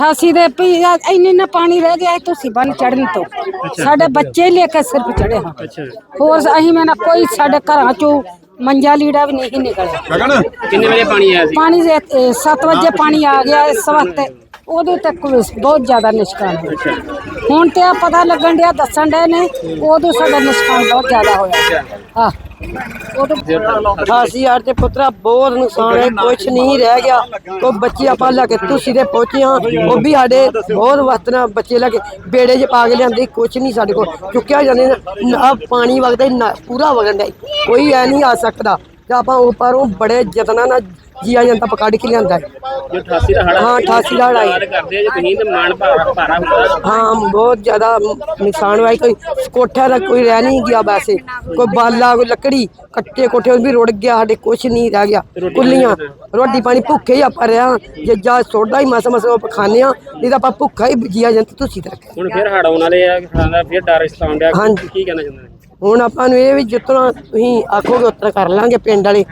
88 ਦੇ ਵੀ ਇੰਨੇ ਨਾ ਪਾਣੀ ਰਹਿ ਗਿਆ ਤੁਸੀਂ ਬੰਨ ਚੜਨ ਤੋਂ। ਸਾਡੇ ਬੱਚੇ ਲੈ ਕੇ ਸਿਰਫ ਚੜੇ ਹਾਂ। ਅੱਛਾ। ਹੋਰ ਅਸੀਂ ਮੈਂ ਨਾ ਕੋਈ ਸਾਡੇ ਘਰਾਂ ਚੋਂ ਮੰਜਾ ਲੀੜਾ ਵੀ ਨਹੀਂ ਨਿਕਲਿਆ। ਗਗਨ? ਕਿੰਨੇ ਵਜੇ ਪਾਣੀ ਆਇਆ ਸੀ? ਪਾਣੀ ਦੇ 7 ਵਜੇ ਪਾਣੀ ਆ ਗਿਆ ਇਸ ਵਕਤ ਉਦੋਂ ਤੱਕ ਬਹੁਤ ਜ਼ਿਆਦਾ ਨੁਕਸਾਨ ਹੋਇਆ। ਹੁਣ ਤੇ ਆ ਪਤਾ ਲੱਗਣ ਡਿਆ ਦੱਸਣ ਡਏ ਨੇ ਉਦੋਂ ਸਾਡਾ ਨੁਕਸਾਨ ਬਹੁਤ ਜ਼ਿਆਦਾ ਹੋਇਆ। ਹਾਂ। 88000 ਤੇ ਪੁੱਤਰਾ ਬਹੁਤ ਨੁਕਸਾਨ ਹੈ ਕੁਛ ਨਹੀਂ ਰਹਿ ਗਿਆ। ਉਹ ਬੱਚੇ ਆਪਾਂ ਲੈ ਕੇ ਤੁਸੀਂ ਦੇ ਪਹੁੰਚੇ ਹਾਂ ਉਹ ਵੀ ਸਾਡੇ ਬਹੁਤ ਵਸਤਨਾ ਬੱਚੇ ਲੈ ਕੇ ਬੇੜੇ 'ਚ ਪਾ ਕੇ ਲਿਆਂਦੇ ਕੁਛ ਨਹੀਂ ਸਾਡੇ ਕੋਲ। ਚੁੱਕਿਆ ਜਾਂਦੇ ਨਾ- ਪਾਣੀ ਵਗਦਾ ਪੂਰਾ ਵਗਣ ਦਾ ਕੋਈ ਐ ਨਹੀਂ ਆ ਸਕਦਾ। ਤੇ ਆਪਾਂ ਉੱਪਰੋਂ ਬੜੇ ਯਤਨਾਂ ਨਾਲ ਜੀਆ ਜਨਤਾ ਪਕੜ ਕੇ ਲਿਆਂਦਾ ਹੈ। ਜੋ 88 ਦਾ ਹੜਾ ਹਾਂ, 88 ਦਾ ਹੜ੍ਹ ਆਈ। ਕਰਦੇ ਆ ਜੇ ਤੁਸੀਂ ਤੇ ਮਾਨ ਭਾਰਾ ਭਾਰਾ ਹੁੰਦਾ। ਹਾਂ ਬਹੁਤ ਜ਼ਿਆਦਾ ਨੁਕਸਾਨ ਹੋਇਆ। ਕੋਈ ਕੋਠਾ ਦਾ ਕੋਈ ਰਹਿ ਨਹੀਂ ਗਿਆ ਵੈਸੇ। ਕੋਈ ਬਾਲਾ ਕੋਈ ਲੱਕੜੀ ਕੱਟੇ ਕੋਠੇ ਉਹ ਵੀ ਰੁੜ ਗਿਆ ਸਾਡੇ ਕੁਛ ਨਹੀਂ ਰਹਿ ਗਿਆ। ਕੁੱਲੀਆਂ ਰੋਟੀ ਪਾਣੀ ਭੁੱਖੇ ਹੀ ਆਪਾਂ ਰਿਆ ਜੇ ਜਾ ਸੋਡਾ ਹੀ ਮਸ ਮਸ ਉਹ ਖਾਂਦੇ ਹਾਂ ਨਹੀਂ ਤਾਂ ਆਪਾਂ ਭੁੱਖਾ ਹੀ ਜੀਆ ਜੰਤ ਤੁਸੀਂ ਤੇ ਰੱਖਿਆ। ਹੁਣ ਫਿਰ ਹੜ ਆਉਣ ਵਾਲੇ ਆ ਹੜ੍ਹਾਂ ਦਾ ਫਿਰ ਡਰ ਸਤਾਉਣ ਡਿਆ ਹਾਂਜੀ। ਕੀ ਕਹਿਣਾ ਚਾਹੁੰਦੇ ਹੁਣ ਆਪਾਂ ਨੂੰ ਇਹ ਵੀ ਜਿੱਤਣਾ ਤੁਸੀਂ ਆਖੋਗੇ ਉਤਨਾ ਕਰ ਲਾਂਗੇ ਪਿੰਡ ਵਾਲੇ।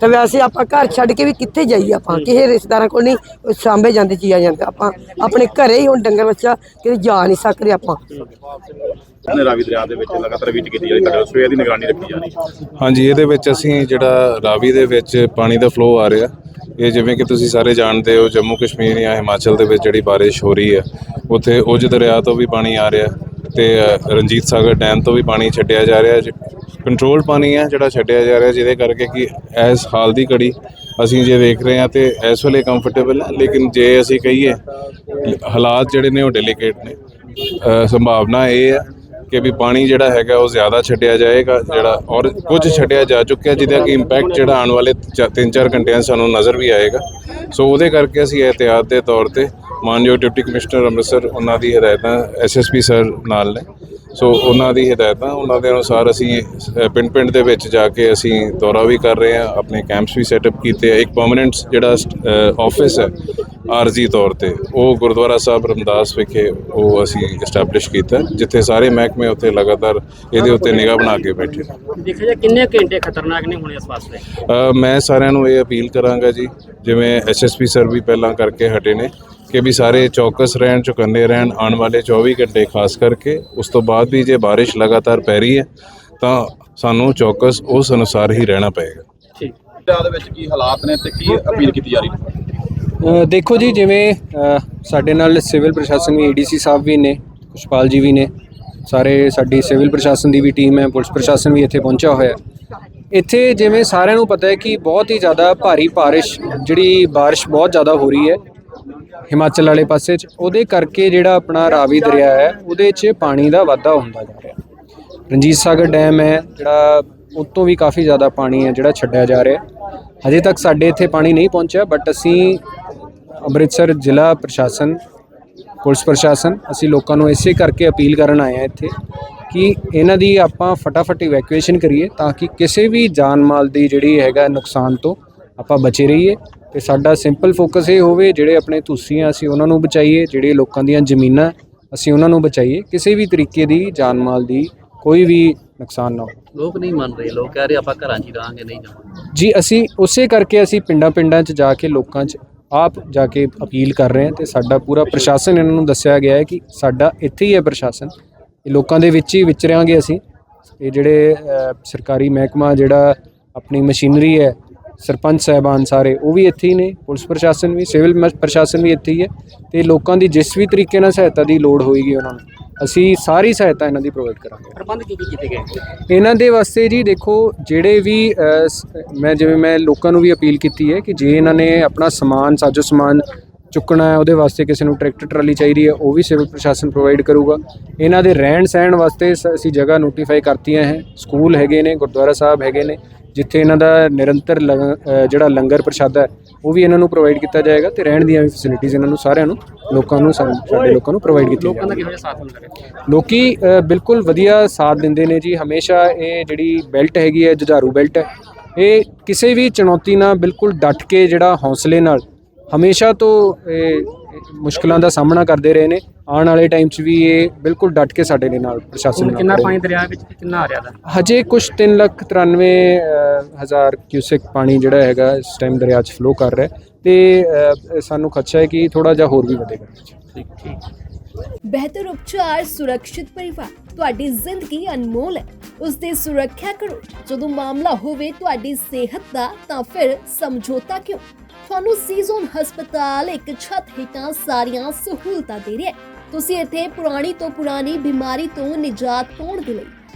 ਤੇ ਵੈਸੇ ਆਪਾਂ ਘਰ ਛੱਡ ਕੇ ਵੀ ਕਿੱਥੇ ਜਾਈਏ ਆਪਾਂ? ਕਿਸੇ ਰਿਸ਼ਤੇਦਾਰਾਂ ਕੋਲ ਨਹੀਂ ਸਾਂਭੇ ਜਾਂਦੇ ਚੀਆ ਜਾਂਦੇ। ਆਪਾਂ ਆਪਣੇ ਘਰੇ ਹੀ ਹੁਣ ਡੰਗਰ ਬੱਚਾ ਕਿਤੇ ਜਾ ਨਹੀਂ ਸਕਦੇ ਆਪਾਂ। ਨੇ ਰਾਵੀ ਦਰਿਆ ਦੇ ਵਿੱਚ ਲਗਾਤਾਰ ਵਿੱਚ ਕੀਤੀ ਜਾ ਰਹੀ ਹੈ? ਸਵੇਰ ਦੀ ਨਿਗਰਾਨੀ ਰੱਖੀ ਜਾ ਰਹੀ ਹੈ। ਹਾਂਜੀ ਇਹਦੇ ਵਿੱਚ ਅਸੀਂ ਜਿਹੜਾ ਰਾਵੀ ਦੇ ਵਿੱਚ ਪਾਣੀ ਦਾ ਫਲੋ ਆ ਰਿਹਾ ਇਹ ਜਿਵੇਂ ਕਿ ਤੁਸੀਂ ਸਾਰੇ ਜਾਣਦੇ ਹੋ ਜੰਮੂ ਕਸ਼ਮੀਰ ਜਾਂ ਹਿਮਾਚਲ ਦੇ ਵਿੱਚ ਜਿਹੜੀ ਬਾਰਿਸ਼ ਹੋ ਰਹੀ ਹੈ ਉੱਥੇ ਉਜ ਦਰਿਆ ਤੋਂ ਵੀ ਪਾਣੀ ਆ ਰਿਹਾ। ਤੇ ਰਣਜੀਤ ਸਾਗਰ ਡੈਮ ਤੋਂ ਵੀ ਪਾਣੀ ਛੱਡਿਆ ਜਾ ਰਿਹਾ ਕੰਟਰੋਲ ਪਾਣੀ ਹੈ ਜਿਹੜਾ ਛੱਡਿਆ ਜਾ ਰਿਹਾ ਜਿਹਦੇ ਕਰਕੇ ਕਿ ਇਸ ਹਾਲ ਦੀ ਘੜੀ ਅਸੀਂ ਜੇ ਦੇਖ ਰਹੇ ਹਾਂ ਤੇ ਇਸ ਵੇਲੇ ਕੰਫਰਟੇਬਲ ਹੈ। ਲੇਕਿਨ ਜੇ ਅਸੀਂ ਕਹੀਏ, ਹਾਲਾਤ ਜਿਹੜੇ ਨੇ ਉਹ ਡੈਲੀਕੇਟ ਨੇ। ਸੰਭਾਵਨਾ ਇਹ ਹੈ ਕਿ ਵੀ ਪਾਣੀ ਜਿਹੜਾ ਹੈਗਾ ਉਹ ਜ਼ਿਆਦਾ ਛੱਡਿਆ ਜਾਏਗਾ, ਜਿਹੜਾ ਔਰ ਕੁਝ ਛੱਡਿਆ ਜਾ ਚੁੱਕਿਆ ਜਿਹਦਾ ਕਿ ਇੰਪੈਕਟ ਜਿਹੜਾ ਆਉਣ ਵਾਲੇ 3-4 ਘੰਟਿਆਂ 'ਚ ਸਾਨੂੰ ਨਜ਼ਰ ਵੀ ਆਏਗਾ। ਸੋ ਉਹਦੇ ਕਰਕੇ ਅਸੀਂ ਇਹਤਿਆਤ ਦੇ ਤੌਰ ਤੇ ਮਾਨਯੋਗ ਡਿਪਟੀ ਕਮਿਸ਼ਨਰ ਅੰਮ੍ਰਿਤਸਰ ਉਹਨਾਂ ਦੀ ਹਦਾਇਤਾਂ ਐਸਐਸਪੀ ਸਰ ਨਾਲ ਨੇ। ਸੋ ਉਹਨਾਂ ਦੀ ਹਦਾਇਤਾਂ ਉਹਨਾਂ ਦੇ ਅਨੁਸਾਰ ਅਸੀਂ ਪਿੰਡ ਪਿੰਡ ਦੇ ਵਿੱਚ ਜਾ ਕੇ ਅਸੀਂ ਦੌਰਾ ਵੀ ਕਰ ਰਹੇ ਹਾਂ ਆਪਣੇ ਕੈਂਪਸ ਵੀ ਸੈਟਅਪ ਕੀਤੇ ਆ। ਇੱਕ ਪਰਮਨੈਂਟ ਜਿਹੜਾ ਆਫਿਸ ਹੈ ਆਰਜ਼ੀ ਤੌਰ ਤੇ ਉਹ ਗੁਰਦੁਆਰਾ ਸਾਹਿਬ ਰਮਦਾਸ ਵਿਖੇ ਉਹ ਅਸੀਂ ਐਸਟੈਬਲਿਸ਼ ਕੀਤਾ ਜਿੱਥੇ ਸਾਰੇ ਮਹਿਕਮੇ ਉੱਥੇ ਲਗਾਤਾਰ ਇਹਦੇ ਉੱਤੇ ਨਿਗਾਹ ਬਣਾ ਕੇ ਬੈਠੇ ਨੇ। ਦੇਖਿਆ ਜਾ ਕਿੰਨੇ ਘੰਟੇ ਖਤਰਨਾਕ ਨੇ ਹੁਣ ਇਸ ਵਾਸਤੇ? ਮੈਂ ਸਾਰਿਆਂ ਨੂੰ ਇਹ ਅਪੀਲ ਕਰਾਂਗਾ ਜੀ ਜਿਵੇਂ ਐਸਐਸਪੀ ਸਰ ਵੀ ਪਹਿਲਾਂ ਕਰਕੇ ਹਟੇ ਨੇ ਕਿ ਵੀ ਸਾਰੇ ਚੌਕਸ ਰਹਿਣ ਚੁਕੰਨੇ ਰਹਿਣ ਆਉਣ ਵਾਲੇ 24 ਘੰਟੇ ਖਾਸ ਕਰਕੇ ਉਸ ਤੋਂ ਬਾਅਦ ਵੀ ਜੇ ਬਾਰਿਸ਼ ਲਗਾਤਾਰ ਪੈ ਰਹੀ ਹੈ ਤਾਂ ਸਾਨੂੰ ਚੌਕਸ ਉਸ ਅਨੁਸਾਰ ਹੀ ਰਹਿਣਾ ਪਏਗਾ। ਠੀਕ। ਦੇ ਵਿੱਚ ਕੀ ਹਾਲਾਤ ਨੇ ਤੇ ਕੀ ਅਪੀਲ ਕੀਤੀ ਜਾ ਰਹੀ ਹੈ? ਦੇਖੋ ਜੀ ਜਿਵੇਂ ਸਾਡੇ ਨਾਲ ਸਿਵਲ ਪ੍ਰਸ਼ਾਸਨ ਵੀ ਏਡੀਸੀ ਸਾਹਿਬ ਵੀ ਨੇ ਕੁਸ਼ਪਾਲ ਜੀ ਵੀ ਨੇ ਸਾਰੇ ਸਾਡੀ ਸਿਵਲ ਪ੍ਰਸ਼ਾਸਨ ਦੀ ਵੀ ਟੀਮ ਹੈ ਪੁਲਿਸ ਪ੍ਰਸ਼ਾਸਨ ਵੀ ਇੱਥੇ ਪਹੁੰਚਿਆ ਹੋਇਆ ਹੈ। ਇੱਥੇ ਜਿਵੇਂ ਸਾਰਿਆਂ ਨੂੰ ਪਤਾ ਹੈ ਕਿ ਬਹੁਤ ਹੀ ਜ਼ਿਆਦਾ ਭਾਰੀ ਬਾਰਿਸ਼ ਜਿਹੜੀ ਬਾਰਿਸ਼ ਬਹੁਤ ਜ਼ਿਆਦਾ ਹੋ ਰਹੀ ਹੈ ਹਿਮਾਚਲ ਵਾਲੇ ਪਾਸੇ 'ਚ, ਉਹਦੇ ਕਰਕੇ ਜਿਹੜਾ ਆਪਣਾ ਰਾਵੀ ਦਰਿਆ ਹੈ, ਉਹਦੇ 'ਚ ਪਾਣੀ ਦਾ ਵਾਧਾ ਹੁੰਦਾ ਜਾ ਰਿਹਾ। ਰਣਜੀਤ ਸਾਗਰ ਡੈਮ ਹੈ, ਜਿਹੜਾ ਉਤੋਂ ਵੀ ਕਾਫੀ ਜ਼ਿਆਦਾ ਪਾਣੀ ਹੈ, ਜਿਹੜਾ ਛੱਡਿਆ ਜਾ ਰਿਹਾ। ਹਜੇ ਤੱਕ ਸਾਡੇ ਇੱਥੇ ਪਾਣੀ ਨਹੀਂ ਪਹੁੰਚਿਆ ਬਟ ਅਸੀਂ ਅੰਮ੍ਰਿਤਸਰ ਜ਼ਿਲ੍ਹਾ ਪ੍ਰਸ਼ਾਸਨ, ਪੁਲਿਸ ਪ੍ਰਸ਼ਾਸਨ, ਅਸੀਂ ਲੋਕਾਂ ਨੂੰ ਇਸੇ ਕਰਕੇ ਅਪੀਲ ਕਰਨ ਆਏ ਆ ਇੱਥੇ ਕਿ ਇਹਨਾਂ ਦੀ ਆਪਾਂ ਫਟਾਫਟ ਇਵੈਕੂਏਸ਼ਨ ਕਰੀਏ ਤਾਂ ਕਿ ਕਿਸੇ ਵੀ ਜਾਨ ਮਾਲ ਦੀ ਜਿਹੜੀ ਹੈਗਾ ਨੁਕਸਾਨ ਤੋਂ ਆਪਾਂ ਬਚੇ ਰਹੀਏ। ਤੇ ਸਾਡਾ ਸਿੰਪਲ ਫੋਕਸ ਇਹ ਹੋਵੇ ਜਿਹੜੇ ਆਪਣੇ ਤੁਸੀਂ ਅਸੀਂ ਉਹਨਾਂ ਨੂੰ ਬਚਾਈਏ ਜਿਹੜੇ ਲੋਕਾਂ ਦੀਆਂ ਜ਼ਮੀਨਾਂ ਅਸੀਂ ਉਹਨਾਂ ਨੂੰ ਬਚਾਈਏ ਕਿਸੇ ਵੀ ਤਰੀਕੇ ਦੀ ਜਾਨ ਮਾਲ ਦੀ ਕੋਈ ਵੀ ਨੁਕਸਾਨ ਨਾ ਹੋ ਲੋਕ ਨਹੀਂ ਮੰਨ ਰਹੇ ਲੋਕ ਕਹਿ ਰਹੇ ਆਪਾਂ ਘਰਾਂ 'ਚ ਹੀ ਰਹਾਂਗੇ ਨਹੀਂ ਜਾਵਾਂਗੇ। ਜੀ ਅਸੀਂ ਉਸੇ ਕਰਕੇ ਅਸੀਂ ਪਿੰਡਾਂ ਪਿੰਡਾਂ 'ਚ ਜਾ ਕੇ ਲੋਕਾਂ 'ਚ ਆਪ ਜਾ ਕੇ ਅਪੀਲ ਕਰ ਰਹੇ ਹਾਂ ਤੇ ਸਾਡਾ ਪੂਰਾ ਪ੍ਰਸ਼ਾਸਨ ਇਹਨਾਂ ਨੂੰ ਦੱਸਿਆ ਗਿਆ ਹੈ ਕਿ ਸਾਡਾ ਇੱਥੇ ਹੀ ਹੈ ਪ੍ਰਸ਼ਾਸਨ। ਇਹ ਲੋਕਾਂ ਦੇ ਵਿੱਚ ਹੀ ਵਿਚਰਾਂਗੇ ਅਸੀਂ। ਇਹ ਜਿਹੜੇ ਸਰਕਾਰੀ ਮਹਿਕਮਾ ਜਿਹੜਾ ਆਪਣੀ ਮਸ਼ੀਨਰੀ ਹੈ ਸਰਪੰਚ ਸਾਹਿਬਾਨ ਸਾਰੇ ਉਹ ਵੀ ਇੱਥੇ ਹੀ ਨੇ ਪੁਲਿਸ ਪ੍ਰਸ਼ਾਸਨ ਵੀ ਸਿਵਲ ਪ੍ਰਸ਼ਾਸਨ ਵੀ ਇੱਥੇ ਹੀ ਹੈ ਤੇ ਲੋਕਾਂ ਦੀ ਜਿਸ ਵੀ ਤਰੀਕੇ ਨਾਲ ਸਹਾਇਤਾ ਦੀ ਲੋੜ ਹੋਏਗੀ ਉਹਨਾਂ ਨੂੰ ਅਸੀਂ ਸਾਰੀ ਸਹਾਇਤਾ ਇਹਨਾਂ ਦੀ ਪ੍ਰੋਵਾਈਡ ਕਰਾਂਗੇ। ਪ੍ਰਬੰਧ ਕੀ ਕੀ ਕੀਤੇ ਗਏ? ਇਹਨਾਂ ਦੇ ਵਾਸਤੇ ਜੀ ਦੇਖੋ ਜਿਹੜੇ ਵੀ ਮੈਂ ਜਿਵੇਂ ਮੈਂ ਲੋਕਾਂ ਨੂੰ ਵੀ ਅਪੀਲ ਕੀਤੀ ਹੈ ਕਿ ਜੇ ਇਹਨਾਂ ਨੇ ਆਪਣਾ ਸਮਾਨ ਸਾਜੋ ਸਮਾਨ ਚੁੱਕਣਾ ਹੈ ਉਹਦੇ ਵਾਸਤੇ ਕਿਸੇ ਨੂੰ ਟਰੈਕਟਰ ਟਰਾਲੀ ਚਾਹੀਦੀ ਹੈ ਉਹ ਵੀ ਸਿਵਲ ਪ੍ਰਸ਼ਾਸਨ ਪ੍ਰੋਵਾਈਡ ਕਰੂਗਾ। ਇਹਨਾਂ ਦੇ ਰਹਿਣ ਸਹਿਣ ਵਾਸਤੇ ਅਸੀਂ ਜਗ੍ਹਾ ਨੋਟੀਫਾਈ ਕਰਤੀਆਂ ਹੈ ਸਕੂਲ ਹੈਗੇ ਨੇ ਗੁਰਦੁਆਰਾ ਸਾਹਿਬ ਹੈਗੇ ਨੇ ਜਿੱਥੇ ਇਹਨਾਂ ਦਾ ਨਿਰੰਤਰ ਜਿਹੜਾ ਲੰਗਰ ਪ੍ਰਸ਼ਾਦਾ ਹੈ ਉਹ ਵੀ ਇਹਨਾਂ ਨੂੰ ਪ੍ਰੋਵਾਈਡ ਕੀਤਾ ਜਾਏਗਾ ਤੇ ਰਹਿਣ ਦੀਆਂ ਵੀ ਫੈਸਿਲਿਟੀਆਂ ਇਹਨਾਂ ਨੂੰ ਸਾਰਿਆਂ ਨੂੰ ਲੋਕਾਂ ਨੂੰ ਸਾਡੇ ਲੋਕਾਂ ਨੂੰ ਪ੍ਰੋਵਾਈਡ ਕੀਤੀਆਂ ਲੋਕਾਂ ਦਾ ਕਿਹੋ ਜਿਹਾ ਸਾਥ ਹੁੰਦਾ ਹੈ ਲੋਕੀ ਬਿਲਕੁਲ ਵਧੀਆ ਸਾਥ ਦਿੰਦੇ ਨੇ ਜੀ। ਹਮੇਸ਼ਾ ਇਹ ਜਿਹੜੀ ਬੈਲਟ ਹੈਗੀ ਹੈ ਜੁਝਾਰੂ ਬੈਲਟ ਹੈ ਇਹ ਕਿਸੇ ਵੀ ਚੁਣੌਤੀ ਨਾਲ ਬਿਲਕੁਲ ਡਟ ਕੇ ਜਿਹੜਾ ਹੌਸਲੇ ਨਾਲ ਹਮੇਸ਼ਾ ਤੋਂ ਇਹ ਮੁਸ਼ਕਲਾਂ ਦਾ ਸਾਹਮਣਾ ਕਰਦੇ ਰਹੇ ਨੇ। ਆਉਣ ਵਾਲੇ ਟਾਈਮ 'ਚ ਵੀ ਇਹ ਬਿਲਕੁਲ ਡਟ ਕੇ ਸਾਡੇ ਨਾਲ ਪ੍ਰਸ਼ਾਸਨ ਨਾਲ ਕਿੰਨਾ ਪਾਣੀ ਦਰਿਆ ਵਿੱਚ ਕਿੰਨਾ ਆ ਰਿਹਾ ਦਾ? ਹਜੇ ਕੁਝ 3 ਲੱਖ 93 ਹਜ਼ਾਰ ਕਿਊਸੈਕ ਪਾਣੀ ਜਿਹੜਾ ਹੈਗਾ ਇਸ ਟਾਈਮ ਦਰਿਆ 'ਚ ਫਲੋ ਕਰ ਰਿਹਾ ਤੇ ਸਾਨੂੰ ਖਦਸ਼ਾ ਹੈ ਕਿ ਥੋੜਾ ਜਿਹਾ ਹੋਰ ਵੀ ਵਧੇਗਾ ਠੀਕ ਠੀਕ। ਬਿਹਤਰ ਉਪਚਾਰ ਸੁਰੱਖਿਅਤ ਪਰਿਵਾਰ ਤੁਹਾਡੀ ਜ਼ਿੰਦਗੀ ਅਨਮੋਲ ਹੈ। ਉਸ ਦੀ ਸੁਰੱਖਿਆ ਕਰੋ। ਜਦੋਂ ਮਾਮਲਾ ਹੋਵੇ ਤੁਹਾਡੀ ਸਿਹਤ ਦਾ ਤਾਂ ਫਿਰ ਸਮਝੌਤਾ ਕਿਉਂ? ਤੁਹਾਨੂੰ ਸੀਜ਼ਨ ਹਸਪਤਾਲ ਇੱਕ ਛੱਤ ਹੇਠਾਂ ਸਾਰੀਆਂ ਸਹੂਲਤਾਂ ਦੇ ਰਿਹਾ ਹੈ। ਤੁਸੀਂ ਇੱਥੇ ਪੁਰਾਣੀ ਤੋਂ ਪੁਰਾਣੀ ਬਿਮਾਰੀ ਤੋਂ ਨਿਜਾਤ ਪਾਉਣ ਦੇ ਲਈ